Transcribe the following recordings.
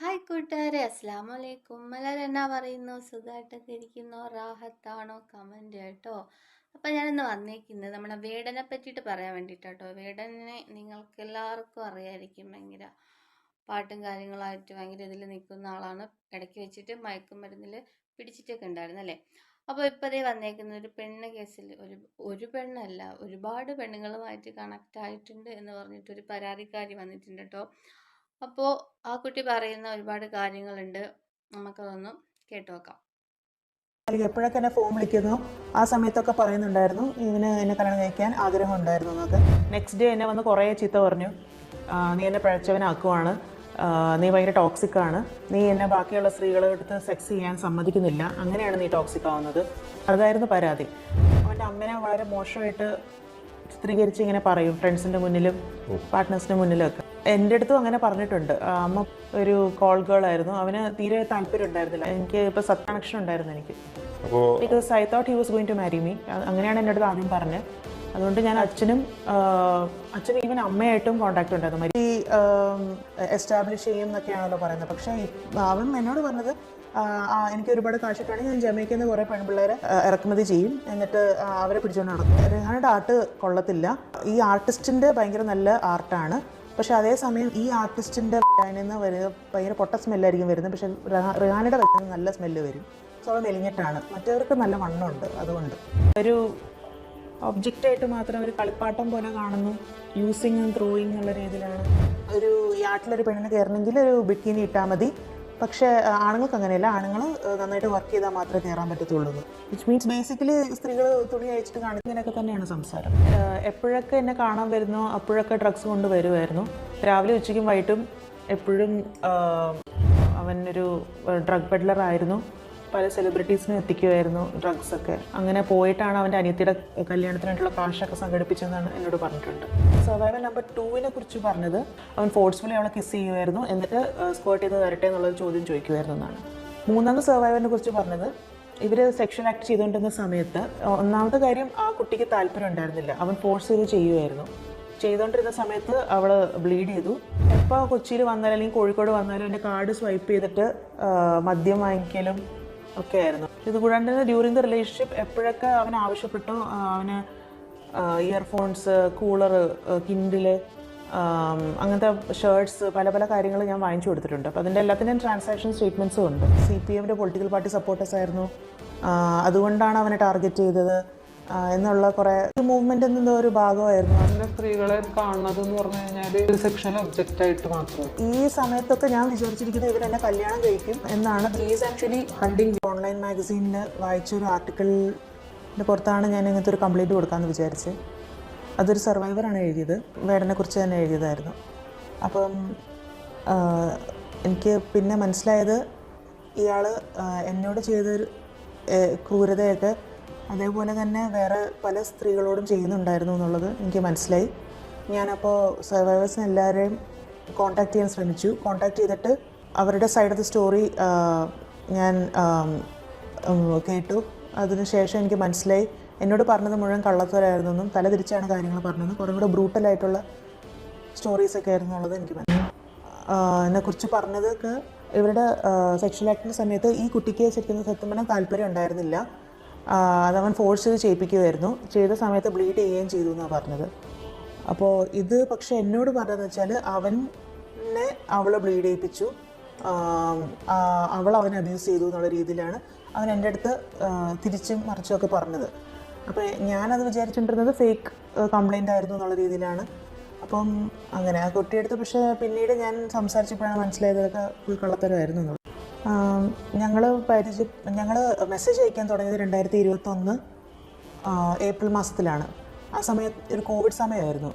Hi കൂട്ടുകാരെ അസ്സാം വലൈക്കും എല്ലാവരും എന്നാ പറയുന്നു? സുഖമായിട്ടൊക്കെ ഇരിക്കുന്നോ? റാഹത്താണോ? കമന്റ് കേട്ടോ. അപ്പം ഞാനിന്ന് വന്നേക്കുന്നത് നമ്മുടെ വേടനെ പറ്റിയിട്ട് പറയാൻ വേണ്ടിയിട്ടാട്ടോ വേടനെ നിങ്ങൾക്ക് എല്ലാവർക്കും അറിയായിരിക്കും ഭയങ്കര പാട്ടും കാര്യങ്ങളായിട്ട് ഭയങ്കര ഇതിൽ നിൽക്കുന്ന ആളാണ്. ഇടയ്ക്ക് വെച്ചിട്ട് മയക്കുമരുന്നിൽ പിടിച്ചിട്ടൊക്കെ ഉണ്ടായിരുന്നു അല്ലേ? അപ്പോൾ ഇപ്പോൾ അതേ വന്നേക്കുന്ന ഒരു പെണ്ണ് കേസിൽ. ഒരു ഒരു പെണ്ണല്ല ഒരുപാട് പെണ്ണുങ്ങളുമായിട്ട് കണക്റ്റ് ആയിട്ടുണ്ട് എന്ന് പറഞ്ഞിട്ട് പറഞ്ഞിട്ടൊരു പരാതിക്കാരി വന്നിട്ടുണ്ട് കേട്ടോ. അപ്പോൾ ആ കുട്ടി പറയുന്ന ഒരുപാട് കാര്യങ്ങളുണ്ട്. നമുക്കതൊന്ന് കേട്ടു നോക്കാം. എപ്പോഴൊക്കെ എന്നെ ഫോൺ വിളിക്കുന്നു? ആ സമയത്തൊക്കെ പറയുന്നുണ്ടായിരുന്നു. ഇവന് എന്നെ കല്യാണം കഴിക്കാൻ ആഗ്രഹം ഉണ്ടായിരുന്നു എന്നൊക്കെ. നെക്സ്റ്റ് ഡേ എന്നെ വന്ന് കുറേ ചീത്ത പറഞ്ഞു. നീ എന്നെ പഴച്ചവനാക്കുവാണ്. നീ ഭയങ്കര ടോക്സിക് ആണ്. നീ എന്നെ ബാക്കിയുള്ള സ്ത്രീകളെ എടുത്ത് സെക്സ് ചെയ്യാൻ സമ്മതിക്കുന്നില്ല. അങ്ങനെയാണ് നീ ടോക്സിക് ആവുന്നത്. അതായിരുന്നു പരാതി. അവന്റെ അമ്മനെ വളരെ മോശമായിട്ട് ചിത്രീകരിച്ച് ഇങ്ങനെ പറയും ഫ്രണ്ട്സിന്റെ മുന്നിലും പാർട്ട്നേഴ്സിന്റെ മുന്നിലും ഒക്കെ എന്റെ അടുത്തും അങ്ങനെ പറഞ്ഞിട്ടുണ്ട്. അമ്മ ഒരു കോൾ ഗേൾ ആയിരുന്നു. അവന് തീരെ താല്പര്യം ഉണ്ടായിരുന്നില്ല. എനിക്ക് ഇപ്പോൾ സബ് കണക്ഷൻ ഉണ്ടായിരുന്നു എനിക്ക്. Because I thought he was going to marry me അങ്ങനെയാണ് എന്റെ അടുത്ത് ആദ്യം പറഞ്ഞത്. അതുകൊണ്ട് ഞാൻ അച്ഛനും അച്ഛനും ഈവൻ അമ്മയായിട്ടും കോൺടാക്ട് ഉണ്ടായിരുന്നു. മരി എസ്റ്റാബ്ലിഷ് ചെയ്യും എന്നൊക്കെയാണല്ലോ പറയുന്നത്. പക്ഷേ അവൻ എന്നോട് പറഞ്ഞത് എനിക്ക് ഒരുപാട് കാശിട്ടാണ് ഞാൻ ജമൈക്കിൽ നിന്ന് കുറേ പെൺപിള്ളേരെ ഇറക്കുമതി ചെയ്യും. എന്നിട്ട് അവരെ പിടിച്ചുകൊണ്ട് നടക്കും. റിഹാനയുടെ ആർട്ട് കൊള്ളത്തില്ല. ഈ ആർട്ടിസ്റ്റിന്റെ ഭയങ്കര നല്ല ആർട്ടാണ്. പക്ഷെ അതേസമയം ഈ ആർട്ടിസ്റ്റിന്റെ നിന്ന് വരുന്ന ഭയങ്കര പൊട്ട സ്മെല്ലായിരിക്കും വരുന്നത്. പക്ഷെ റിഹാ- റിഹാനയുടെ വരുന്നത് നല്ല സ്മെല്ല് വരും. സോ മെലിഞ്ഞിട്ടാണ്. മറ്റവർക്ക് നല്ല വണ്ണമുണ്ട് അതുകൊണ്ട്. ഒരു ഒബ്ജക്റ്റായിട്ട് മാത്രം ഒരു കളിപ്പാട്ടം പോലെ കാണുന്നു. യൂസിങ് ആൻഡ് ത്രോയിങ് എന്നുള്ള രീതിയിലാണ്. ഒരു യാട്ടിലൊരു പെണ്ണിന് കയറണമെങ്കിൽ ഒരു ബിക്കിനി ഇട്ടാൽ മതി. പക്ഷേ ആണുങ്ങൾക്ക് അങ്ങനെയല്ല ആണുങ്ങൾ നന്നായിട്ട് വർക്ക് ചെയ്താൽ മാത്രമേ കയറാൻ പറ്റത്തുള്ളൂ. വിച്ച് മീൻസ് ബേസിക്കലി സ്ത്രീകൾ തുണി അയച്ചിട്ട് കാണിക്കുന്നതിനൊക്കെ തന്നെയാണ് സംസാരം. എപ്പോഴൊക്കെ എന്നെ കാണാൻ വരുന്നോ അപ്പോഴൊക്കെ ഡ്രഗ്സ് കൊണ്ട് വരുമായിരുന്നു. രാവിലെ ഉച്ചയ്ക്കും വൈകിട്ടും എപ്പോഴും അവനൊരു ഡ്രഗ് പെഡ്ലർ ആയിരുന്നു. പല സെലിബ്രിറ്റീസിനും എത്തിക്കുമായിരുന്നു ഡ്രഗ്സ് ഒക്കെ. അങ്ങനെ പോയിട്ടാണ് അവന്റെ അനിയത്തിയുടെ കല്യാണത്തിനായിട്ടുള്ള കാശൊക്കെ സംഘടിപ്പിച്ചതെന്നാണ് എന്നോട് പറഞ്ഞിട്ടുണ്ട്. സർവൈവൽ നമ്പർ ടൂവിനെ കുറിച്ച് പറഞ്ഞത് അവൻ ഫോഴ്സ്ഫുള്ളി അവളെ കിസ് ചെയ്യുമായിരുന്നു എന്നിട്ട് സ്കോട്ട് ചെയ്ത് തരട്ടെ എന്നുള്ളൊരു ചോദ്യം ചോദിക്കുമായിരുന്നു എന്നാണ്. മൂന്നാമത് സർവൈവലിനെ കുറിച്ച് പറഞ്ഞത് ഇവർ സെക്ഷൽ ആക്ട് ചെയ്തുകൊണ്ടിരുന്ന സമയത്ത് ഒന്നാമത്തെ കാര്യം ആ കുട്ടിക്ക് താല്പര്യം ഉണ്ടായിരുന്നില്ല. അവൻ ഫോഴ്സ് ചെയ്ത് ചെയ്യുമായിരുന്നു ചെയ്തുകൊണ്ടിരുന്ന സമയത്ത് അവൾ ബ്ലീഡ് ചെയ്തു. എപ്പോൾ കൊച്ചിയിൽ വന്നാലും അല്ലെങ്കിൽ കോഴിക്കോട് വന്നാലും എന്റെ കാർഡ് സ്വൈപ്പ് ചെയ്തിട്ട് മദ്യം വാങ്ങിക്കലും ഒക്കെ ആയിരുന്നു. ഇത് കൂടാണ്ട് ഡ്യൂറിങ് ദ റിലേഷൻഷിപ്പ് എപ്പോഴൊക്കെ അവൻ ആവശ്യപ്പെട്ടു അവന് ഇയർഫോൺസ് കൂളർ കിൻഡിൽ അങ്ങനത്തെ ഷർട്ട്സ് പല പല കാര്യങ്ങൾ ഞാൻ വാങ്ങിച്ചു കൊടുത്തിട്ടുണ്ട്. അപ്പോൾ അതിന്റെ എല്ലാത്തിന്റെയും ട്രാൻസാക്ഷൻ സ്റ്റേറ്റ്മെന്റ്സും ഉണ്ട്. സി പി എമ്മിന്റെ പൊളിറ്റിക്കൽ പാർട്ടി സപ്പോർട്ടേഴ്സ് ആയിരുന്നു. ആ, അതുകൊണ്ടാണ് അവനെ ടാർഗറ്റ് ചെയ്തത്. എന്നുള്ള കുറേ മൂവ്മെന്റ് നിന്ന് ഒരു ഭാഗമായിരുന്നു. സ്ത്രീകളെ കാണുന്നത് എന്ന് പറഞ്ഞു കഴിഞ്ഞാൽ ഒരു സെക്ഷൽ ഒബ്ജക്റ്റ് ആയിട്ട് മാത്രം. ഈ സമയത്തൊക്കെ ഞാൻ വിചാരിച്ചിരിക്കുന്നത് ഇവർ എന്നെ കല്യാണം കഴിക്കും എന്നാണ്. ഈസ് ആക്ച്വലി ഹണ്ടിങ് ഓൺലൈൻ മാഗസീനിൽ വായിച്ച ഒരു ആർട്ടിക്കിളിന്റെ പുറത്താണ് ഞാൻ ഇങ്ങനത്തെ ഒരു കംപ്ലൈന്റ് കൊടുക്കാമെന്ന് വിചാരിച്ച്. അതൊരു സർവൈവറാണ് എഴുതിയത്. വേടനെ കുറിച്ച് തന്നെ എഴുതിയതായിരുന്നു. അപ്പം എനിക്ക് പിന്നെ മനസ്സിലായത് ഇയാൾ എന്നോട് ചെയ്തൊരു ക്രൂരതയൊക്കെ അതേപോലെ തന്നെ വേറെ പല സ്ത്രീകളോടും ചെയ്യുന്നുണ്ടായിരുന്നു എന്നുള്ളത് എനിക്ക് മനസ്സിലായി. ഞാനപ്പോൾ സർവൈവേഴ്സിന് എല്ലാവരെയും കോൺടാക്ട് ചെയ്യാൻ ശ്രമിച്ചു. കോൺടാക്ട് ചെയ്തിട്ട് അവരുടെ സൈഡ് ഓഫ് ദ സ്റ്റോറി ഞാൻ കേട്ടു. അതിനുശേഷം എനിക്ക് മനസ്സിലായി. എന്നോട് പറഞ്ഞത് മുഴുവൻ കള്ളത്തോരായിരുന്നു എന്നും തല തിരിച്ചാണ് കാര്യങ്ങൾ പറഞ്ഞത്. കുറേ കൂടെ ബ്രൂട്ടലായിട്ടുള്ള സ്റ്റോറീസൊക്കെ ആയിരുന്നു എന്നുള്ളത് എനിക്ക് മനസ്സിലായി. എന്നെ കുറിച്ച് പറഞ്ഞതൊക്കെ ഇവരുടെ സെക്ഷൽ ആക്ടിന്റെ സമയത്ത് ഈ കുട്ടിക്ക് ശരിക്കും സത്യം പറഞ്ഞാൽ താല്പര്യം ഉണ്ടായിരുന്നില്ല. അതവൻ ഫോഴ്സ് ചെയ്ത് ചെയ്യിപ്പിക്കുമായിരുന്നു ചെയ്ത സമയത്ത് ബ്ലീഡ് ചെയ്യുകയും ചെയ്തു എന്നാണ് പറഞ്ഞത്. അപ്പോൾ ഇത് പക്ഷേ എന്നോട് പറഞ്ഞതെന്ന് വെച്ചാൽ അവനെ അവളെ ബ്ലീഡ് ചെയ്യിപ്പിച്ചു. അവൾ അവനെ അബ്യൂസ് ചെയ്തു എന്നുള്ള രീതിയിലാണ് അവൻ എന്റെ അടുത്ത് തിരിച്ചും മറിച്ചുമൊക്കെ പറഞ്ഞത്. അപ്പോൾ ഞാനത് വിചാരിച്ചുകൊണ്ടിരുന്നത് ഫേക്ക് കംപ്ലൈന്റ് ആയിരുന്നു എന്നുള്ള രീതിയിലാണ്. അപ്പം അങ്ങനെ ആ കുട്ടിയെടുത്ത് പക്ഷേ പിന്നീട് ഞാൻ സംസാരിച്ചപ്പോഴാണ് മനസ്സിലായതൊക്കെ ഫുൾ കള്ളത്തരമായിരുന്നു എന്നുള്ളത്. ഞങ്ങൾ പരിചയ ഞങ്ങൾ മെസ്സേജ് അയക്കാൻ തുടങ്ങിയത് രണ്ടായിരത്തി ഇരുപത്തൊന്ന് ഏപ്രിൽ മാസത്തിലാണ്. ആ സമയത്ത് ഒരു കോവിഡ് സമയമായിരുന്നു.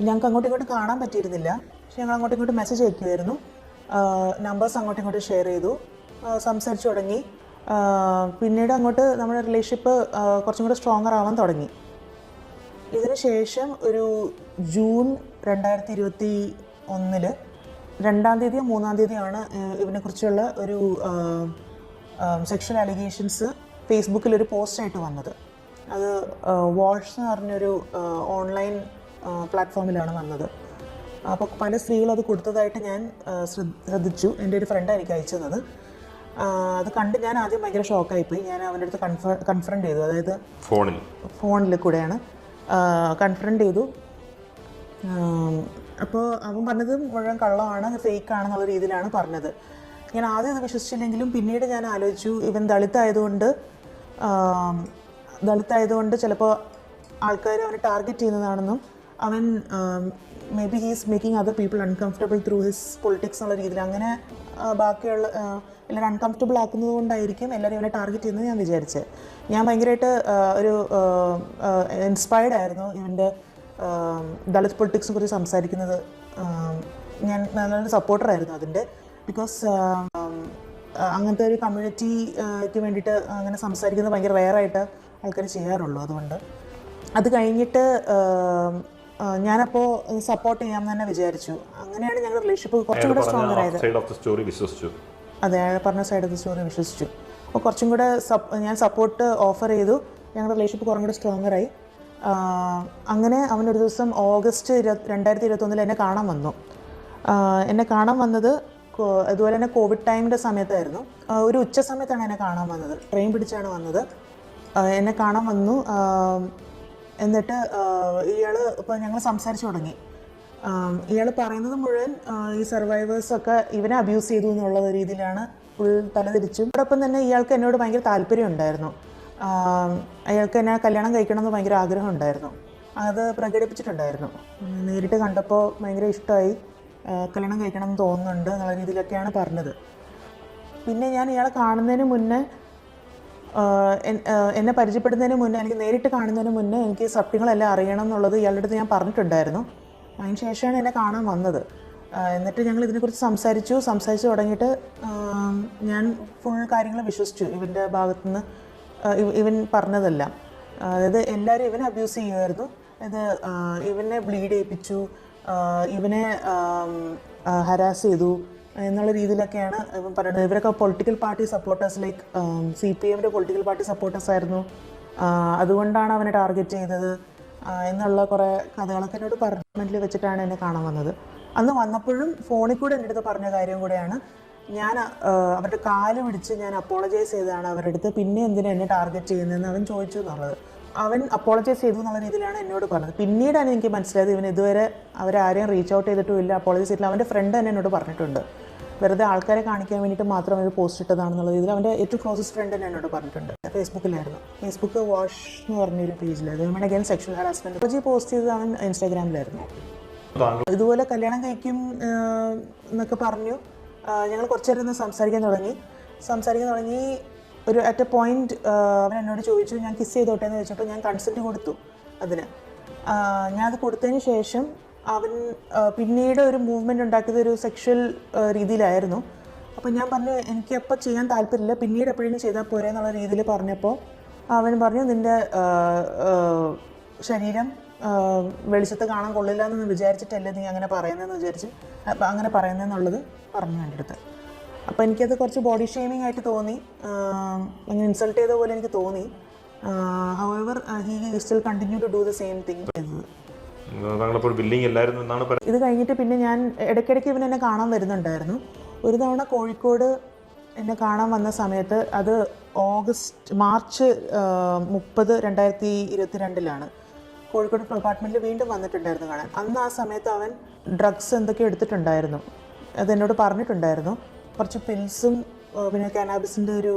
ഞങ്ങൾക്ക് അങ്ങോട്ടും ഇങ്ങോട്ടും കാണാൻ പറ്റിയിരുന്നില്ല. പക്ഷെ ഞങ്ങൾ അങ്ങോട്ടും ഇങ്ങോട്ട് മെസ്സേജ് അയക്കുമായിരുന്നു നമ്പേഴ്സ് അങ്ങോട്ടും ഇങ്ങോട്ടും ഷെയർ ചെയ്തു. സംസാരിച്ചു തുടങ്ങി. പിന്നീട് അങ്ങോട്ട് നമ്മുടെ റിലേഷൻഷിപ്പ് കുറച്ചും കൂടെ സ്ട്രോങ്ങർ ആവാൻ തുടങ്ങി. ഇതിനുശേഷം ഒരു ജൂൺ രണ്ടായിരത്തി ഇരുപത്തി ഒന്നിൽ രണ്ടാം തീയതിയോ മൂന്നാം തീയതിയാണ് ഇവനെക്കുറിച്ചുള്ള ഒരു സെക്ഷൽ അലിഗേഷൻസ് ഫേസ്ബുക്കിൽ ഒരു പോസ്റ്റായിട്ട് വന്നത്. അത് വാഷ് എന്ന് പറഞ്ഞൊരു ഓൺലൈൻ പ്ലാറ്റ്ഫോമിലാണ് വന്നത്. അപ്പോൾ പല സ്ത്രീകളും അത് കൊടുത്തതായിട്ട് ഞാൻ ശ്രദ്ധ- ശ്രദ്ധിച്ചു. എന്റെ ഒരു ഫ്രണ്ട് എനിക്ക് അയച്ചു തന്നത്. അത് കണ്ട് ഞാൻ ആദ്യം ഭയങ്കര ഷോക്കായിപ്പോയി ഞാൻ അവന്റെ അടുത്ത് കൺഫ കൺഫ്രണ്ട് ചെയ്തു. അതായത് ഫോണിൽ. ഫോണിൽ കൂടെയാണ്. കൺഫ്രണ്ട് ചെയ്തു. അപ്പോൾ അവൻ പറഞ്ഞത് മുഴുവൻ കള്ളമാണ് ഫേക്ക് ആണെന്നുള്ള രീതിയിലാണ് പറഞ്ഞത്. ഞാൻ ആദ്യം ഇത് വിശ്വസിച്ചില്ലെങ്കിലും പിന്നീട് ഞാൻ ആലോചിച്ചു ഇവൻ ദളിത്തായതുകൊണ്ട് ആയതുകൊണ്ട് ചിലപ്പോൾ ആൾക്കാർ അവനെ ടാർഗറ്റ് ചെയ്യുന്നതാണെന്നും അവൻ maybe he's making other people uncomfortable through his politics എന്നുള്ള രീതിയിൽ. അങ്ങനെ ബാക്കിയുള്ള എല്ലാവരും അൺകംഫർട്ടബിൾ ആക്കുന്നത് കൊണ്ടായിരിക്കും എല്ലാവരും ഇവനെ ടാർഗറ്റ് ചെയ്യുന്നത് ഞാൻ വിചാരിച്ചത് ഞാൻ ഭയങ്കരമായിട്ട് ഒരു ഇൻസ്പയർഡ് ആയിരുന്നു ഇവന്റെ ദളിത് പൊളിറ്റിക്സിനെ കുറിച്ച് സംസാരിക്കുന്നത് ഞാൻ നല്ലൊരു സപ്പോർട്ടറായിരുന്നു അതിന്റെ. ബിക്കോസ് അങ്ങനത്തെ ഒരു കമ്മ്യൂണിറ്റിക്ക് വേണ്ടിയിട്ട് അങ്ങനെ സംസാരിക്കുന്നത് ഭയങ്കര റെയറായിട്ട് ആൾക്കാർ ചെയ്യാറുള്ളൂ അതുകൊണ്ട്. അത് കഴിഞ്ഞിട്ട് ഞാനപ്പോൾ സപ്പോർട്ട് ചെയ്യാമെന്ന് തന്നെ വിചാരിച്ചു. അങ്ങനെയാണ് ഞങ്ങളുടെ റിലേഷൻഷിപ്പ് കുറച്ചും കൂടെ സ്ട്രോങ്ങർ ആയത്. അതെ അയാൾ പറഞ്ഞ സൈഡ് ഓഫ് ദ സ്റ്റോറി വിശ്വസിച്ചു. അപ്പോൾ കുറച്ചും കൂടെ ഞാൻ സപ്പോർട്ട് ഓഫർ ചെയ്തു. ഞങ്ങളുടെ റിലേഷൻഷിപ്പ് കുറച്ചും കൂടെ സ്ട്രോങ്ങറായി അങ്ങനെ അവൻ ഒരു ദിവസം ഓഗസ്റ്റ് ഇരുപത്തി രണ്ടായിരത്തി ഇരുപത്തൊന്നിൽ എന്നെ കാണാൻ വന്നു. എന്നെ കാണാൻ വന്നത് അതുപോലെ തന്നെ കോവിഡ് ടൈമിന്റെ സമയത്തായിരുന്നു. ഒരു ഉച്ച സമയത്താണ് എന്നെ കാണാൻ വന്നത്. ട്രെയിൻ പിടിച്ചാണ് വന്നത്. എന്നെ കാണാൻ വന്നു. എന്നിട്ട് ഇയാൾ ഇപ്പോൾ ഞങ്ങൾ സംസാരിച്ചു തുടങ്ങി. ഇയാൾ പറയുന്നത് മുഴുവൻ ഈ സർവൈവേഴ്സൊക്കെ ഇവനെ അബ്യൂസ് ചെയ്തു എന്നുള്ള രീതിയിലാണ്. ഫുൾ തലതിരിച്ചും. അതോടൊപ്പം തന്നെ ഇയാൾക്ക് എന്നോട് ഭയങ്കര താല്പര്യം ഉണ്ടായിരുന്നു അയാൾക്ക് എന്നെ കല്യാണം കഴിക്കണമെന്ന് ഭയങ്കര ആഗ്രഹം ഉണ്ടായിരുന്നു അത് പ്രകടിപ്പിച്ചിട്ടുണ്ടായിരുന്നു. നേരിട്ട് കണ്ടപ്പോൾ ഭയങ്കര ഇഷ്ടമായി. കല്യാണം കഴിക്കണം എന്ന് തോന്നുന്നുണ്ട് എന്നുള്ള രീതിയിലൊക്കെയാണ് പറഞ്ഞത്. പിന്നെ ഞാൻ ഇയാളെ കാണുന്നതിന് മുന്നേ എന്നെ പരിചയപ്പെടുന്നതിന് മുന്നേ എനിക്ക് നേരിട്ട് കാണുന്നതിന് മുന്നേ എനിക്ക് സത്യങ്ങളെല്ലാം അറിയണം എന്നുള്ളത് ഇയാളുടെ അടുത്ത് ഞാൻ പറഞ്ഞിട്ടുണ്ടായിരുന്നു. അതിന് ശേഷമാണ് എന്നെ കാണാൻ വന്നത്. എന്നിട്ട് ഞങ്ങൾ ഇതിനെക്കുറിച്ച് സംസാരിച്ചു. സംസാരിച്ച് തുടങ്ങിയിട്ട് ഞാൻ ഫുൾ കാര്യങ്ങൾ വിശ്വസിച്ചു. ഇവന്റെ ഭാഗത്തുനിന്ന് ഇവൻ പറഞ്ഞതെല്ലാം. അതായത് എല്ലാവരും ഇവനെ അബ്യൂസ് ചെയ്യുമായിരുന്നു അതായത് ഇവനെ ബ്ലീഡ് ചെയ്യിപ്പിച്ചു. ഇവനെ ഹരാസ് ചെയ്തു. എന്നുള്ള രീതിയിലൊക്കെയാണ് ഇവൻ പറയുന്നത്. ഇവരൊക്കെ political party supporters like C P എമ്മിന്റെ പൊളിറ്റിക്കൽ പാർട്ടി സപ്പോർട്ടേഴ്സ് ആയിരുന്നു. അതുകൊണ്ടാണ് അവനെ ടാർഗറ്റ് ചെയ്തത്. എന്നുള്ള കുറേ കഥകളൊക്കെ എന്നോട് പറഞ്ഞിൽ വെച്ചിട്ടാണ് എന്നെ കാണാൻ വന്നത്. അന്ന് വന്നപ്പോഴും ഫോണിൽ കൂടെ എന്റെ അടുത്ത് പറഞ്ഞ കാര്യം കൂടെയാണ്. ഞാൻ അവരുടെ കാൽ പിടിച്ച് ഞാൻ അപ്പോളജൈസ് ചെയ്തതാണ് അവരുടെ അടുത്ത്. പിന്നെ എന്തിനാ എന്നെ ടാർഗറ്റ് ചെയ്യുന്നതെന്ന് അവൻ ചോദിച്ചു എന്നുള്ളത്. അവൻ അപ്പോളജൈസ് ചെയ്തു എന്നുള്ള രീതിയിലാണ് എന്നോട് പറഞ്ഞത്. പിന്നീടാണ് എനിക്ക് മനസ്സിലായത് ഇവൻ ഇതുവരെ അവരാരെയും റീച്ച് ഔട്ട് ചെയ്തിട്ടും ഇല്ല അപ്പോളജൈസ് ചെയ്തിട്ടില്ല. അവന്റെ ഫ്രണ്ട് തന്നെ എന്നോട് പറഞ്ഞിട്ടുണ്ട്. വെറുതെ ആൾക്കാരെ കാണിക്കാൻ വേണ്ടിയിട്ട് മാത്രം ഇത് പോസ്റ്റ് ഇട്ടതാണെന്നുള്ള രീതിയിൽ അവന്റെ ഏറ്റവും ക്ലോസസ്റ്റ് ഫ്രണ്ട് തന്നെ എന്നോട് പറഞ്ഞിട്ടുണ്ട്. ഫേസ്ബുക്കിലായിരുന്നു. ഫേസ്ബുക്ക് വാഷ് എന്ന് പറഞ്ഞൊരു പേജിലായിരുന്നു. Women against sexual harassment post ചെയ്തത് അവൻ ഇൻസ്റ്റാഗ്രാമിലായിരുന്നു. ഇതുപോലെ കല്യാണം കഴിക്കും എന്നൊക്കെ പറഞ്ഞു. ഞങ്ങൾ കുറച്ച് നേരം ഒന്ന് സംസാരിക്കാൻ തുടങ്ങി. സംസാരിക്കാൻ തുടങ്ങി. ഒരു അറ്റ് എ പോയിന്റ് അവൻ എന്നോട് ചോദിച്ചു ഞാൻ കിസ് ചെയ്തോട്ടെ? എന്ന് ചോദിച്ചപ്പോൾ ഞാൻ കൺസെന്റ് കൊടുത്തു അതിന്. ഞാൻ അത് കൊടുത്തതിന് ശേഷം അവൻ പിന്നീട് ഒരു മൂവ്മെന്റ് ഉണ്ടാക്കിയത് ഒരു സെക്ഷൽ രീതിയിലായിരുന്നു. അപ്പോൾ ഞാൻ പറഞ്ഞു എനിക്ക് അപ്പോൾ ചെയ്യാൻ താല്പര്യമില്ല. പിന്നീട് എപ്പോഴെങ്കിലും ചെയ്താൽ പോരെ? എന്നുള്ള രീതിയിൽ പറഞ്ഞപ്പോൾ അവൻ പറഞ്ഞു നിന്റെ ശരീരം വെളിച്ചത്ത് കാണാൻ കൊള്ളില്ല എന്ന് വിചാരിച്ചിട്ടല്ലേ നീ അങ്ങനെ പറയുന്നതെന്ന് വിചാരിച്ച്? അപ്പം അങ്ങനെ പറയുന്നതെന്നുള്ളത് പറഞ്ഞു എന്റെ അടുത്ത്. അപ്പോൾ എനിക്കത് കുറച്ച് ബോഡി ഷെയ്മിങ് ആയിട്ട് തോന്നി. അങ്ങനെ ഇൻസൾട്ട് ചെയ്ത പോലെ എനിക്ക് തോന്നി. However he still continue to do the same thing ചെയ്തത്. ഇത് കഴിഞ്ഞിട്ട് പിന്നെ ഞാൻ ഇടയ്ക്കിടയ്ക്ക് ഇവൻ എന്നെ കാണാൻ വരുന്നുണ്ടായിരുന്നു. ഒരു തവണ കോഴിക്കോട് എന്നെ കാണാൻ വന്ന സമയത്ത് അത് ഓഗസ്റ്റ് മാർച്ച് മുപ്പത് രണ്ടായിരത്തി ഇരുപത്തി രണ്ടിലാണ് കോഴിക്കോട് അപ്പാർട്ട്മെന്റിൽ വീണ്ടും വന്നിട്ടുണ്ടായിരുന്നു കാണാൻ. അന്ന് ആ സമയത്ത് അവൻ ഡ്രഗ്സ് എന്തൊക്കെ എടുത്തിട്ടുണ്ടായിരുന്നു അതെന്നോട് പറഞ്ഞിട്ടുണ്ടായിരുന്നു. കുറച്ച് പിൽസും പിന്നെ കാനാബിസിന്റെ ഒരു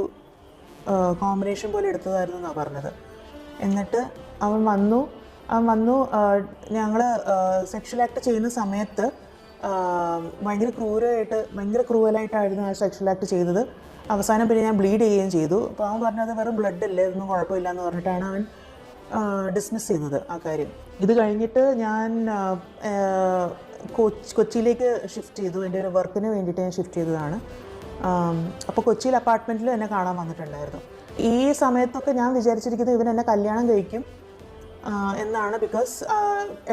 കോമ്പിനേഷൻ പോലെ എടുത്തതായിരുന്നു എന്നാണ് പറഞ്ഞത്. എന്നിട്ട് അവൻ വന്നു അവൻ വന്നു ഞങ്ങൾ സെക്ഷൽ ആക്ട് ചെയ്യുന്ന സമയത്ത് ഭയങ്കര ക്രൂരമായിട്ട് ഭയങ്കര ക്രൂവലായിട്ടായിരുന്നു ആ സെക്ഷൽ ആക്ട് ചെയ്തത്. അവസാനം പിന്നെ ഞാൻ ബ്ലീഡ് ചെയ്യുകയും ചെയ്തു. അപ്പോൾ അവൻ പറഞ്ഞത് വെറും ബ്ലഡ് അല്ലായിരുന്നു കുഴപ്പമില്ല എന്ന് പറഞ്ഞിട്ടാണ് അവൻ ഡിസ്മിസ് ചെയ്തത് ആ കാര്യം. ഇത് കഴിഞ്ഞിട്ട് ഞാൻ കൊച്ചി കൊച്ചിയിലേക്ക് ഷിഫ്റ്റ് ചെയ്തു. എന്റെ ഒരു വർക്കിന് വേണ്ടിയിട്ട് ഞാൻ ഷിഫ്റ്റ് ചെയ്തതാണ്. അപ്പോൾ കൊച്ചിയിൽ അപ്പാർട്ട്മെന്റിൽ എന്നെ കാണാൻ വന്നിട്ടുണ്ടായിരുന്നു. ഈ സമയത്തൊക്കെ ഞാൻ വിചാരിച്ചിരിക്കുന്നത് ഇവൻ എന്നെ കല്യാണം കഴിക്കും എന്നാണ് ബിക്കോസ്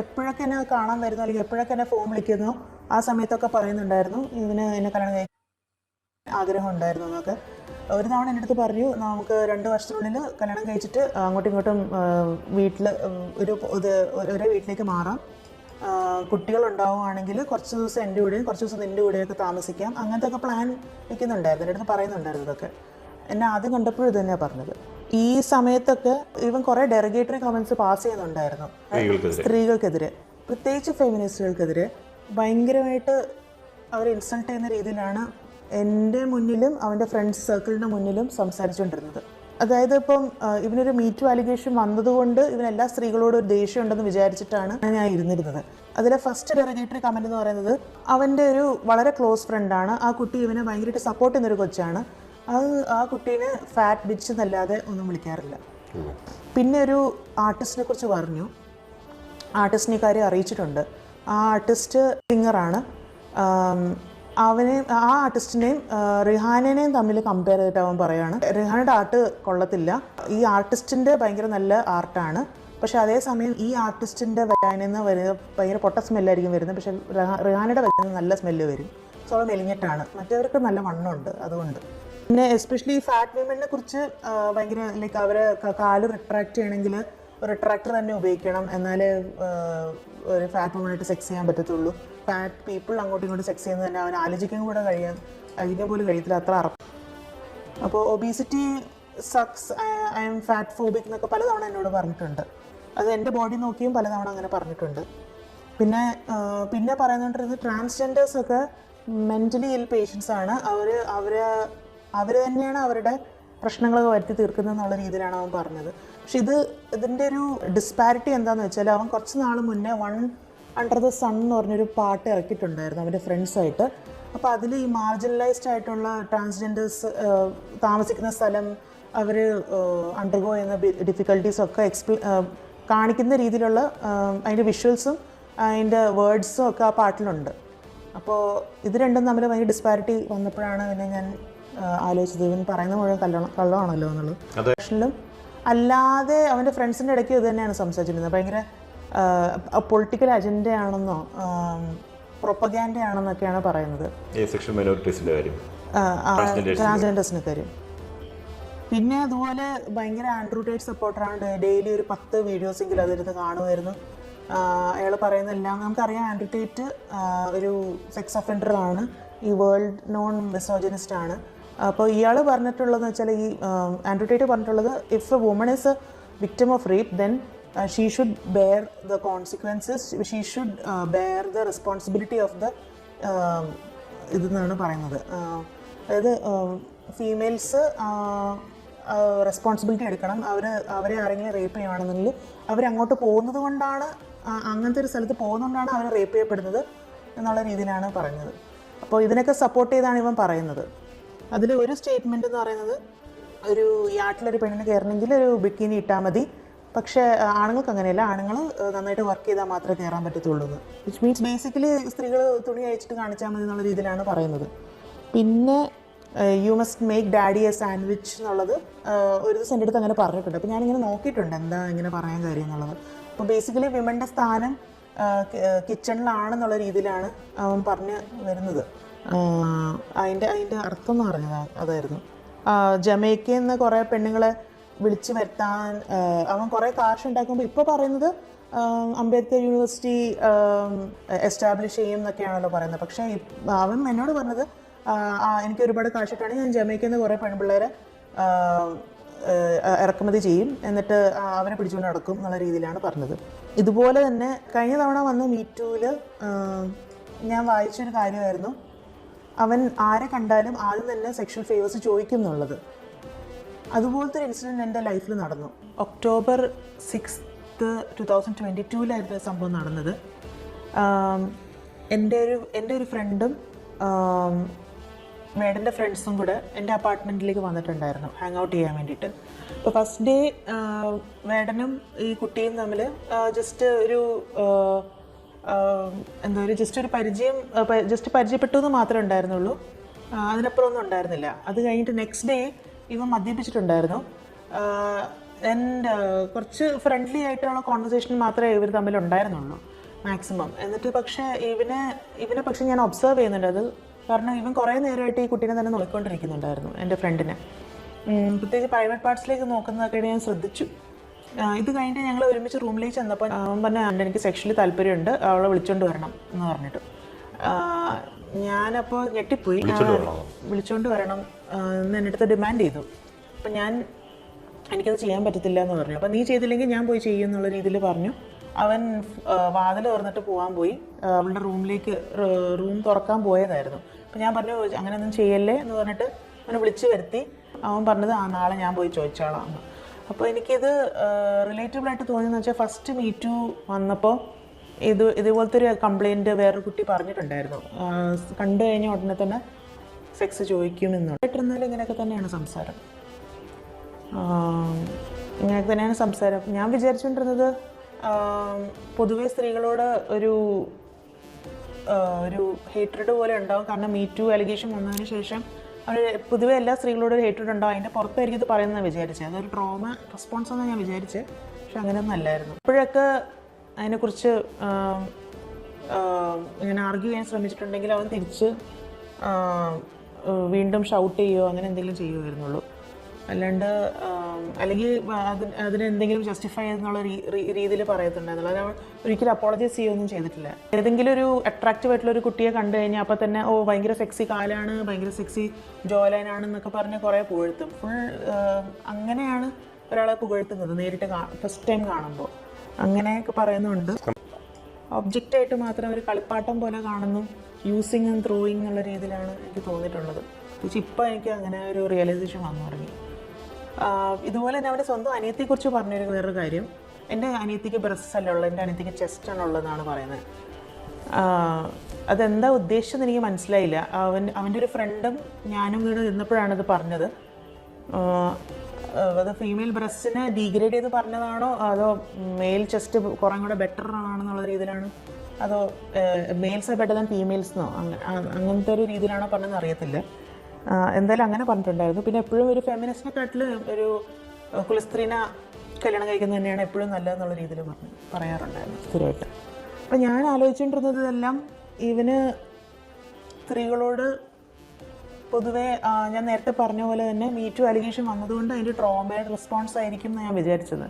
എപ്പോഴൊക്കെ എന്നെ കാണാൻ വരുന്നു അല്ലെങ്കിൽ എപ്പോഴൊക്കെ എന്നെ ഫോൺ വിളിക്കുന്നു ആ സമയത്തൊക്കെ പറയുന്നുണ്ടായിരുന്നു ഇവന് എന്നെ കല്യാണം കഴിക്കാൻ ആഗ്രഹം ഉണ്ടായിരുന്നു എന്നൊക്കെ. ഒരു തവണ എന്റെ അടുത്ത് പറഞ്ഞു നമുക്ക് രണ്ട് വർഷത്തിനുള്ളിൽ കല്യാണം കഴിച്ചിട്ട് അങ്ങോട്ടും ഇങ്ങോട്ടും വീട്ടിൽ ഒരു ഇത് ഒരേ വീട്ടിലേക്ക് മാറാം. കുട്ടികളുണ്ടാവുകയാണെങ്കിൽ കുറച്ച് ദിവസം എന്റെ കൂടെയും കുറച്ച് ദിവസം നിന്റെ കൂടെയൊക്കെ താമസിക്കാം. അങ്ങനത്തെ ഒക്കെ പ്ലാൻ വെക്കുന്നുണ്ടായിരുന്നു. എന്റെ അടുത്ത് പറയുന്നുണ്ടായിരുന്നു ഇതൊക്കെ. എന്നെ ആദ്യം കണ്ടപ്പോൾ ഇത് തന്നെയാണ് പറഞ്ഞത്. ഈ സമയത്തൊക്കെ ഇവൻ കുറേ ഡെറിഗേറ്ററി കമൻസ് പാസ് ചെയ്യുന്നുണ്ടായിരുന്നു. സ്ത്രീകൾക്കെതിരെ. സ്ത്രീകൾക്കെതിരെ. പ്രത്യേകിച്ച് ഫെമിനിസ്റ്റുകൾക്കെതിരെ. ഭയങ്കരമായിട്ട് അവരെ ഇൻസൾട്ട് ചെയ്യുന്ന രീതിയിലാണ് എന്റെ മുന്നിലും അവന്റെ ഫ്രണ്ട്സ് സർക്കിളിന്റെ മുന്നിലും സംസാരിച്ചുകൊണ്ടിരുന്നത്. അതായത് ഇപ്പം ഇവനൊരു മീറ്റു അലിഗേഷൻ വന്നതുകൊണ്ട് ഇവൻ എല്ലാ സ്ത്രീകളോടും ഒരു ദേഷ്യം ഉണ്ടെന്ന് വിചാരിച്ചിട്ടാണ് ഞാൻ ഇരുന്നിരുന്നത്. അതിലെ ഫസ്റ്റ് ഡെറിഗേറ്ററി കമന്റ് എന്ന് പറയുന്നത് അവന്റെ ഒരു വളരെ ക്ലോസ് ഫ്രണ്ടാണ് ആ കുട്ടി ഇവനെ ഭയങ്കരമായിട്ട് സപ്പോർട്ട് ചെയ്യുന്നൊരു കൊച്ചാണ്. അത് ആ കുട്ടീനെ ഫാറ്റ് ബിച്ച് എന്നല്ലാതെ ഒന്നും വിളിക്കാറില്ല. പിന്നെ ഒരു ആർട്ടിസ്റ്റിനെ കുറിച്ച് പറഞ്ഞു. ആർട്ടിസ്റ്റിനെ കാര്യം അറിയിച്ചിട്ടുണ്ട്. ആ ആർട്ടിസ്റ്റ് സിംഗറാണ് അവനെ ആ ആർട്ടിസ്റ്റിനെയും റിഹാനേനെയും തമ്മിൽ കമ്പയർ ചെയ്തിട്ട് അവൻ പറയുകയാണ് റിഹാനയുടെ ആർട്ട് കൊള്ളത്തില്ല. ഈ ആർട്ടിസ്റ്റിന്റെ ഭയങ്കര നല്ല ആർട്ടാണ്. പക്ഷെ അതേസമയം ഈ ആർട്ടിസ്റ്റിന്റെ വരാനെന്ന് വരുന്നത് വരുന്ന ഭയങ്കര പൊട്ട സ്മെല്ലായിരിക്കും വരുന്നത്. പക്ഷെ റിഹാ- റിഹാനയുടെ വരുന്നത് നല്ല സ്മെല്ല് വരും. സോ അവൾ മെലിഞ്ഞിട്ടാണ്. മറ്റവർക്ക് നല്ല വണ്ണമുണ്ട് അതുകൊണ്ട്. പിന്നെ എസ്പെഷ്യലി ഫാറ്റ് വിമനെ കുറിച്ച് ഭയങ്കര ലൈക്ക് അവരെ ക- കാൽ റിട്രാക്ട് ചെയ്യണമെങ്കിൽ റിട്രാക്ടർ തന്നെ ഉപയോഗിക്കണം. എന്നാലേ ഒരു ഫാറ്റ് വിമനായിട്ട് സെക്സ് ചെയ്യാൻ പറ്റത്തുള്ളൂ. ഫാറ്റ് പീപ്പിൾ അങ്ങോട്ടും ഇങ്ങോട്ടും സെക്സ് ചെയ്യുന്നത് തന്നെ അവൻ ആലോചിക്കാൻ കൂടെ കഴിയാൻ കഴിക്കാൻ പോലും കഴിയത്തില്ല. അത്ര അറപ്പ്. അപ്പോൾ obesity sucks I'm fat phobic എന്നൊക്കെ പലതവണ എന്നോട് പറഞ്ഞിട്ടുണ്ട്. അത് എന്റെ ബോഡി നോക്കിയും പലതവണ അങ്ങനെ പറഞ്ഞിട്ടുണ്ട്. പിന്നെ പിന്നെ പറയുന്നുണ്ടിരുന്നത് ട്രാൻസ്ജെൻഡേഴ്സൊക്കെ മെന്റലി ഇൽ പേഷ്യൻസ് ആണ്. അവർ അവർ അവർ തന്നെയാണ് അവരുടെ പ്രശ്നങ്ങളൊക്കെ വരുത്തി തീർക്കുന്നത് എന്നുള്ള രീതിയിലാണ് അവൻ പറഞ്ഞത്. പക്ഷെ ഇത് ഇതിന്റെ ഒരു ഡിസ്പാരിറ്റി എന്താണെന്ന് വെച്ചാൽ അവൻ കുറച്ച് നാൾ മുന്നേ വൺ അണ്ടർ ദ സൺ എന്ന് പറഞ്ഞൊരു പാട്ട് ഇറക്കിയിട്ടുണ്ടായിരുന്നു അവന്റെ ഫ്രണ്ട്സായിട്ട്. അപ്പോൾ അതിൽ ഈ മാർജിനലൈസ്ഡ് ആയിട്ടുള്ള ട്രാൻസ്ജെൻഡേഴ്സ് താമസിക്കുന്ന സ്ഥലം അവർ അണ്ടർഗോ ചെയ്യുന്ന ഡിഫിക്കൽട്ടീസൊക്കെ എക്സ്പ്ല കാണിക്കുന്ന രീതിയിലുള്ള അതിന്റെ വിഷ്വൽസും അതിന്റെ വേർഡ്സും ഒക്കെ ആ പാട്ടിലുണ്ട്. അപ്പോൾ ഇത് രണ്ടും തമ്മിൽ ഭയങ്കര ഡിസ്പാരിറ്റി വന്നപ്പോഴാണ് പിന്നെ ഞാൻ ആലോചിച്ചത്. ഇവൻ പറയുന്ന മുഴുവൻ കല്യാണം കള്ളമാണല്ലോ എന്നുള്ളത്. അല്ലാതെ അവന്റെ ഫ്രണ്ട്സിന്റെ ഇടയ്ക്ക് ഇത് തന്നെയാണ് സംസാരിച്ചിരുന്നത്. ഭയങ്കര പൊളിറ്റിക്കൽ അജണ്ടയാണെന്നോ പ്രൊപ്പഗാൻഡ ആണെന്നൊക്കെയാണ് പറയുന്നത്. മൈനോറിറ്റീസിന്റെ കാര്യം. പിന്നെ അതുപോലെ ഭയങ്കര ആൻഡ്രൂ ടൈറ്റ് സപ്പോർട്ടറാണ് ഡെയിലി ഒരു പത്ത് വീഡിയോസെങ്കിലും അതിരുന്ന് കാണുമായിരുന്നു. അയാൾ പറയുന്ന എല്ലാം നമുക്കറിയാം. ടൈറ്റ് ഒരു സെക്സ് ഒഫൻഡറാണ് ഈ വേൾഡ് നോൺ മെസോജനിസ്റ്റ് ആണ്. അപ്പോൾ ഇയാൾ പറഞ്ഞിട്ടുള്ളതെന്ന് വെച്ചാൽ ഈ ആൻഡ്രൂ ടൈറ്റ് പറഞ്ഞിട്ടുള്ളത് if a woman is a victim of rape then she should bear the consequences she should bear the responsibility of the ഇതെന്നാണ് പറയുന്നത്. അതായത് ഫീമെയിൽസ് റെസ്പോൺസിബിലിറ്റി എടുക്കണം. അവർ അവരെ ആരെങ്കിലും റേപ്പ് ചെയ്യുകയാണെന്നുണ്ടെങ്കിൽ അവരങ്ങോട്ട് പോകുന്നത് കൊണ്ടാണ് അങ്ങനത്തെ ഒരു സ്ഥലത്ത് പോകുന്നതുകൊണ്ടാണ് അവർ റേപ്പ് ചെയ്യപ്പെടുന്നത് എന്നുള്ള രീതിയിലാണ് പറഞ്ഞത് അപ്പോൾ ഇതിനൊക്കെ സപ്പോർട്ട് ചെയ്താണ് ഇവൻ പറയുന്നത്. അതിൽ ഒരു സ്റ്റേറ്റ്മെന്റ് എന്ന് പറയുന്നത് ഒരു യാട്ടിലൊരു പെണ്ണിന് കയറണമെങ്കിൽ ഒരു ബിക്കിനി ഇട്ടാൽ മതി. പക്ഷേ ആണുങ്ങൾക്ക് അങ്ങനെയല്ല. ആണുങ്ങൾ നന്നായിട്ട് വർക്ക് ചെയ്താൽ മാത്രമേ കയറാൻ പറ്റത്തുള്ളൂ വിച്ച് മീൻസ് ബേസിക്കലി സ്ത്രീകൾ തുണി അയച്ചിട്ട് കാണിച്ചാൽ മതി എന്നുള്ള രീതിയിലാണ് പറയുന്നത്. പിന്നെ you must make daddy a sandwich എന്നുള്ളത് ഒരു ദിവസം എന്റെ അടുത്ത് അങ്ങനെ പറഞ്ഞിട്ടുണ്ട്. അപ്പോൾ ഞാനിങ്ങനെ നോക്കിയിട്ടുണ്ട് എന്താ ഇങ്ങനെ പറയാൻ കാര്യം എന്നുള്ളത്. അപ്പോൾ ബേസിക്കലി വിമന്റെ സ്ഥാനം കിച്ചണിലാണെന്നുള്ള രീതിയിലാണ് അവൻ പറഞ്ഞു വരുന്നത്. അതിന്റെ അതിന്റെ അർത്ഥം എന്ന് പറഞ്ഞത് അതായിരുന്നു. ജമൈക്കയിൽ നിന്ന് കുറേ പെണ്ണുങ്ങളെ വിളിച്ചു വരുത്താൻ അവൻ കുറേ കാശ് ഉണ്ടാക്കുമ്പോൾ ഇപ്പോൾ പറയുന്നത് അംബേദ്കർ യൂണിവേഴ്സിറ്റി എസ്റ്റാബ്ലിഷ് ചെയ്യും എന്നൊക്കെയാണല്ലോ പറയുന്നത്. പക്ഷേ അവൻ എന്നോട് പറഞ്ഞത് എനിക്ക് ഒരുപാട് കാശിട്ടാണ് ഞാൻ ജമൈക്കയിൽ നിന്ന് കുറേ പെൺപിള്ളേരെ ഇറക്കുമതി ചെയ്യും. എന്നിട്ട് അവരെ പിടിച്ചുകൊണ്ട് നടക്കും എന്നുള്ള രീതിയിലാണ് പറഞ്ഞത്. ഇതുപോലെ തന്നെ കഴിഞ്ഞ തവണ വന്ന മീറ്റൂവിൽ ഞാൻ വായിച്ചൊരു കാര്യമായിരുന്നു. അവൻ ആരെ കണ്ടാലും ആദ്യം തന്നെ സെക്ഷൽ ഫേവേഴ്സ് ചോദിക്കും എന്നുള്ളത്. അതുപോലത്തെ ഒരു ഇൻസിഡന്റ് എന്റെ ലൈഫിൽ നടന്നു. October sixth two thousand twenty ടൂവിലായിരുന്നു സംഭവം നടന്നത്. എന്റെ ഒരു എന്റെ ഒരു ഫ്രണ്ടും മേഡന്റെ ഫ്രണ്ട്സും കൂടെ എന്റെ അപ്പാർട്ട്മെന്റിലേക്ക് വന്നിട്ടുണ്ടായിരുന്നു ഹാങ് ഔട്ട് ചെയ്യാൻ വേണ്ടിയിട്ട്. അപ്പോൾ ഫസ്റ്റ് ഡേ മേഡനും ഈ കുട്ടിയും തമ്മിൽ ജസ്റ്റ് ഒരു എന്താ ഒരു ജസ്റ്റ് ഒരു പരിചയം ജസ്റ്റ് പരിചയപ്പെട്ടു എന്ന് മാത്രമേ ഉണ്ടായിരുന്നുള്ളൂ. അതിനപ്പുറമൊന്നും ഉണ്ടായിരുന്നില്ല. അത് കഴിഞ്ഞിട്ട് നെക്സ്റ്റ് ഡേ ഇവൻ മദ്യപിച്ചിട്ടുണ്ടായിരുന്നു. ആൻഡ് കുറച്ച് ഫ്രണ്ട്ലി ആയിട്ടുള്ള കോൺവെർസേഷൻ മാത്രമേ ഇവർ തമ്മിൽ ഉണ്ടായിരുന്നുള്ളൂ മാക്സിമം എന്നിട്ട് പക്ഷേ ഇവനെ ഇവനെ പക്ഷേ ഞാൻ ഒബ്സർവ് ചെയ്യുന്നുണ്ട്. അത് കാരണം ഇവൻ കുറേ നേരമായിട്ട് ഈ കുട്ടീനെ തന്നെ നോക്കിക്കൊണ്ടിരിക്കുന്നുണ്ടായിരുന്നു എന്റെ ഫ്രണ്ടിനെ പ്രത്യേകിച്ച് പ്രൈവറ്റ് പാർട്സിലേക്ക് നോക്കുന്നതൊക്കെ ഞാൻ ശ്രദ്ധിച്ചു. ഇത് കഴിഞ്ഞിട്ട് ഞങ്ങൾ ഒരുമിച്ച് റൂമിലേക്ക് ചെന്നപ്പോൾ അവൻ പറഞ്ഞ അവന്റെ എനിക്ക് സെക്ഷലി താല്പര്യമുണ്ട് അവളെ വിളിച്ചോണ്ട് വരണം എന്ന് പറഞ്ഞിട്ട്. ഞാനപ്പോൾ ഞെട്ടിപ്പോയി. വിളിച്ചോണ്ട് വരണം. എന്ന് ഡിമാൻഡ് ചെയ്തു. അപ്പം ഞാൻ എനിക്കത് ചെയ്യാൻ പറ്റത്തില്ല എന്ന് പറഞ്ഞു. അപ്പം നീ ചെയ്തില്ലെങ്കിൽ ഞാൻ പോയി ചെയ്യും എന്നുള്ള രീതിയിൽ പറഞ്ഞു. അവൻ വാതിൽ തുറന്നിട്ട് പോകാൻ പോയി. അവളുടെ റൂമിലേക്ക് റൂം തുറക്കാൻ പോയതായിരുന്നു. അപ്പം ഞാൻ പറഞ്ഞു അങ്ങനെ ഒന്നും ചെയ്യല്ലേ? എന്ന് പറഞ്ഞിട്ട് അവനെ വിളിച്ച് വരുത്തി. അവൻ പറഞ്ഞത് ആ നാളെ ഞാൻ പോയി ചോദിച്ചോളാം. അപ്പോൾ എനിക്കിത് റിലേറ്റബിൾ ആയിട്ട് തോന്നിയെന്ന് വെച്ചാൽ ഫസ്റ്റ് മീറ്റു വന്നപ്പോൾ ഇത് ഇതുപോലത്തെ ഒരു കംപ്ലയിന്റ് വേറൊരു കുട്ടി പറഞ്ഞിട്ടുണ്ടായിരുന്നു. കണ്ടു കഴിഞ്ഞ ഉടനെ തന്നെ സെക്സ് ചോദിക്കുമെന്നുള്ളത് കേട്ടിരുന്നാലും ഇങ്ങനെയൊക്കെ തന്നെയാണ് സംസാരം. ഇങ്ങനെയൊക്കെ തന്നെയാണ് സംസാരം. ഞാൻ വിചാരിച്ചുകൊണ്ടിരുന്നത് പൊതുവെ സ്ത്രീകളോട് ഒരു ഒരു ഹേറ്റഡ് പോലെ ഉണ്ടാവും. കാരണം മീ ടു അലിഗേഷൻ വന്നതിന് ശേഷം അവർ പൊതുവെ എല്ലാ സ്ത്രീകളോടും ഒരു ഹേറ്റ്രഡ് ഉണ്ടാവും. അതിന്റെ പുറത്തായിരിക്കും ഇത് പറയുന്നത് വിചാരിച്ചത് അതൊരു ട്രോമ റെസ്പോൺസ് എന്നാണ് ഞാൻ വിചാരിച്ചത് പക്ഷെ അങ്ങനെയൊന്നും അല്ലായിരുന്നു. ഇപ്പോഴൊക്കെ അതിനെക്കുറിച്ച് ഇങ്ങനെ ആർഗ്യൂ ചെയ്യാൻ ശ്രമിച്ചിട്ടുണ്ടെങ്കിൽ അവൻ തിരിച്ച് വീണ്ടും ഷൗട്ട് ചെയ്യുകയോ അങ്ങനെ എന്തെങ്കിലും ചെയ്യുമായിരുന്നുള്ളൂ അല്ലാണ്ട് അല്ലെങ്കിൽ അതിന് അതിന് എന്തെങ്കിലും ജസ്റ്റിഫൈ എന്നുള്ള രീതിയിൽ പറയത്തുണ്ടായിരുന്നുള്ളൂ അത് അവൾ ഒരിക്കലും അപ്പോളജൈസ് ചെയ്യുകയൊന്നും ചെയ്തിട്ടില്ല. ഏതെങ്കിലും ഒരു അട്രാക്റ്റീവ് ആയിട്ടുള്ള ഒരു കുട്ടിയെ കണ്ടു കഴിഞ്ഞാൽ അപ്പോൾ തന്നെ ഓ ഭയങ്കര സെക്സി കാലാണ് ഭയങ്കര സെക്സി ജോലൈനാണ് എന്നൊക്കെ പറഞ്ഞ് കുറേ പുകഴ്ത്തും. ഫുൾ അങ്ങനെയാണ് ഒരാളെ പുകഴ്ത്തുന്നത് നേരിട്ട് ഫസ്റ്റ് ടൈം കാണുമ്പോൾ. അങ്ങനെയൊക്കെ പറയുന്നുണ്ട്. ഒബ്ജക്റ്റായിട്ട് മാത്രം ഒരു കളിപ്പാട്ടം പോലെ കാണുന്നു. യൂസിങ് ആൻഡ് ത്രോയിങ് എന്നുള്ള രീതിയിലാണ് എനിക്ക് തോന്നിയിട്ടുള്ളത്. പക്ഷേ ഇപ്പോൾ എനിക്ക് അങ്ങനെ ഒരു റിയലൈസേഷൻ വന്നു തുടങ്ങി. ഇതുപോലെ തന്നെ അവിടെ സ്വന്തം അനിയത്തിയെക്കുറിച്ച് പറഞ്ഞൊരു വേറൊരു കാര്യം. എന്റെ അനിയത്തിക്ക് ബ്രസ്സ് അല്ല ഉള്ളത് എന്റെ അനിയത്തിക്ക് ചെസ്റ്റ് ആണ് ഉള്ളതെന്നാണ് പറയുന്നത്. അതെന്താ ഉദ്ദേശിച്ചെന്ന് എനിക്ക് മനസ്സിലായില്ല. അവൻ അവന്റെ ഒരു ഫ്രണ്ടും ഞാനും കൂടെ നിന്നപ്പോഴാണ് ഇത് പറഞ്ഞത്. അത് ഫീമെയിൽ ബ്രസ്സിനെ ഡീഗ്രേഡ് ചെയ്ത് പറഞ്ഞതാണോ? അതോ മെയിൽ ചെസ്റ്റ് കുറേ കൂടെ ബെറ്റർ ആണെന്നുള്ള രീതിയിലാണ് അതോ മെയിൽസ് ബെറ്റർ ദാൻ ഫീമെയിൽസ് എന്നോ? അങ്ങനെ അങ്ങനത്തെ ഒരു രീതിയിലാണോ പറഞ്ഞതെന്ന് അറിയത്തില്ല. എന്തായാലും അങ്ങനെ പറഞ്ഞിട്ടുണ്ടായിരുന്നു. പിന്നെ എപ്പോഴും ഒരു ഫെമിനിസ്റ്റിനെക്കാട്ടിൽ ഒരു കുലസ്ത്രീനെ കല്യാണം കഴിക്കുന്നത് തന്നെയാണ് എപ്പോഴും നല്ലതെന്നുള്ള രീതിയിൽ പറഞ്ഞു പറയാറുണ്ടായിരുന്നു സ്ഥിരമായിട്ട്. അപ്പം ഞാൻ ആലോചിച്ചുകൊണ്ടിരുന്നത് ഇതെല്ലാം ഇവന് സ്ത്രീകളോട് പൊതുവേ ഞാൻ നേരത്തെ പറഞ്ഞ പോലെ തന്നെ മീറ്റു അലിഗേഷൻ വന്നതുകൊണ്ട് അതിന്റെ ട്രോമയുടെ റെസ്പോൺസ് ആയിരിക്കും എന്ന് ഞാൻ വിചാരിച്ചത്.